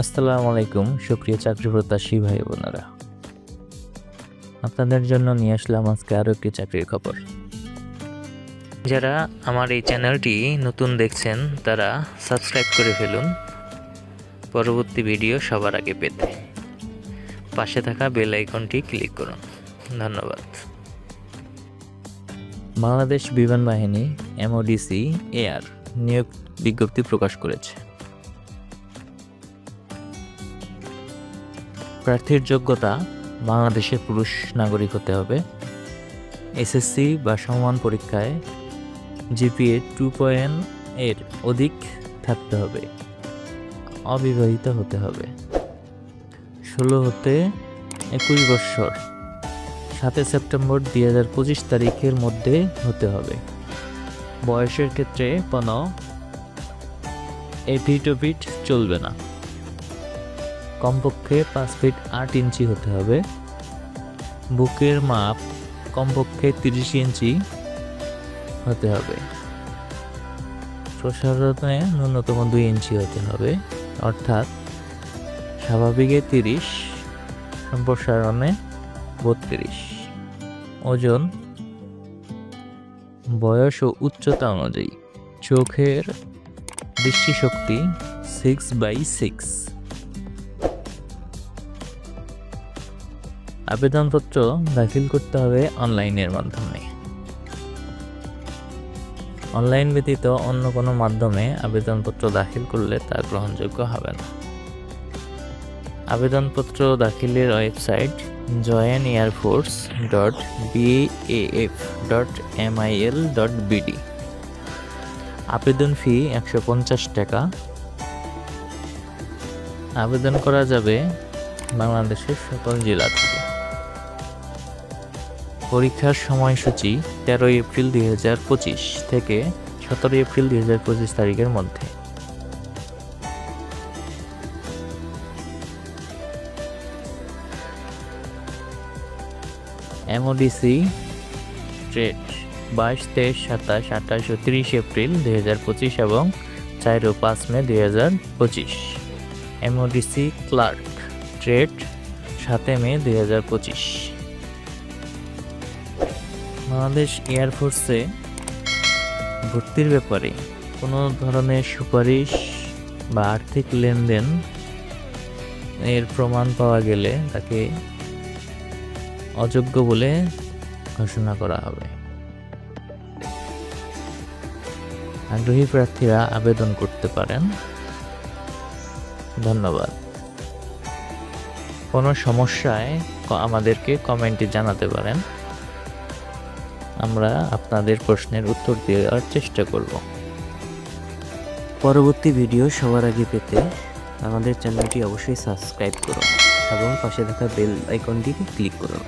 আসসালামু আলাইকুম, সুপ্রিয় চাকরি প্রত্যাশী ভাই বোনেরা। আপনাদের জন্য নিয়ে আসলাম আজকে আরও একটি চাকরির খবর। যারা আমার এই চ্যানেলটি নতুন দেখছেন, তারা সাবস্ক্রাইব করে ফেলুন। পরবর্তী ভিডিও সবার আগে পেতে। পাশে থাকা বেল আইকনটি ক্লিক করুন। ধন্যবাদ। বাংলাদেশ বিমান বাহিনী, এমওডিসি এয়ার নিয়োগ বিজ্ঞপ্তি প্রকাশ করেছে। প্রার্থীর যোগ্যতা বাংলাদেশের পুরুষ নাগরিক হতে হবে। এসএসসি বা সমান পরীক্ষায় জিপিএ টু পয়েন্ট এর অধিক থাকতে হবে। অবিবাহিত হতে হবে। ষোলো হতে একুশ বৎসর সাতই সেপ্টেম্বর দুই হাজার পঁচিশ তারিখের মধ্যে হতে হবে। বয়সের ক্ষেত্রে কোনো এপিটোপিট চলবে না। কমপক্ষে পাঁচ ফিট আট ইঞ্চি হতে হবে। বুকের মাপ কমপক্ষে তিরিশ ইঞ্চি হতে হবে। প্রসারণে ন্যূনতম দুই ইঞ্চি হতে হবে, অর্থাৎ স্বাভাবিকে তিরিশ, সম্প্রসারণে বত্রিশ। ওজন বয়স ও উচ্চতা অনুযায়ী, চোখের দৃষ্টিশক্তি সিক্স বাই সিক্স আবেদনপত্র দাখিল করতে হবে অনলাইনের মাধ্যমে। অনলাইন ব্যতীত অন্য কোনো মাধ্যমে আবেদনপত্র দাখিল করলে তা গ্রহণযোগ্য হবে না। আবেদনপত্র দাখিলের website join air force dot BAF dot MIL dot BD আবেদন ফি একশো পঞ্চাশ টাকা। আবেদন করা যাবে বাংলাদেশের সকল জেলা থেকে। পরীক্ষার সময়সূচি তেরোই এপ্রিল দুই হাজার পঁচিশ থেকে সতেরো এপ্রিল দুই হাজার পঁচিশ তারিখের মধ্যে। এমওডিসি ট্রেড বাইশ, তেইশ, সাতাশ, আঠাশ ও তিরিশ এপ্রিল দুই হাজার পঁচিশ এবং চার ও পাঁচ মে দুই হাজার পঁচিশ। এমওডিসি ক্লার্ক ট্রেড সাতই মে দুই হাজার পঁচিশ। বাংলাদেশ এয়ারফোর্সে ভর্তির ব্যাপারে কোনো ধরনের সুপারিশ বা আর্থিক লেনদেন এর প্রমাণ পাওয়া গেলে তাকে অযোগ্য বলে ঘোষণা করা হবে। আগ্রহী প্রার্থীরা আবেদন করতে পারেন। ধন্যবাদ। কোনো সমস্যায় আমাদেরকে কমেন্টে জানাতে পারেন। আমরা আপনাদের প্রশ্নের উত্তর দেওয়ার চেষ্টা করব। পরবর্তী ভিডিও সবার আগে পেতে আমাদের চ্যানেলটি অবশ্যই সাবস্ক্রাইব করুন এবং পাশে থাকা বেল আইকনটি ক্লিক করুন।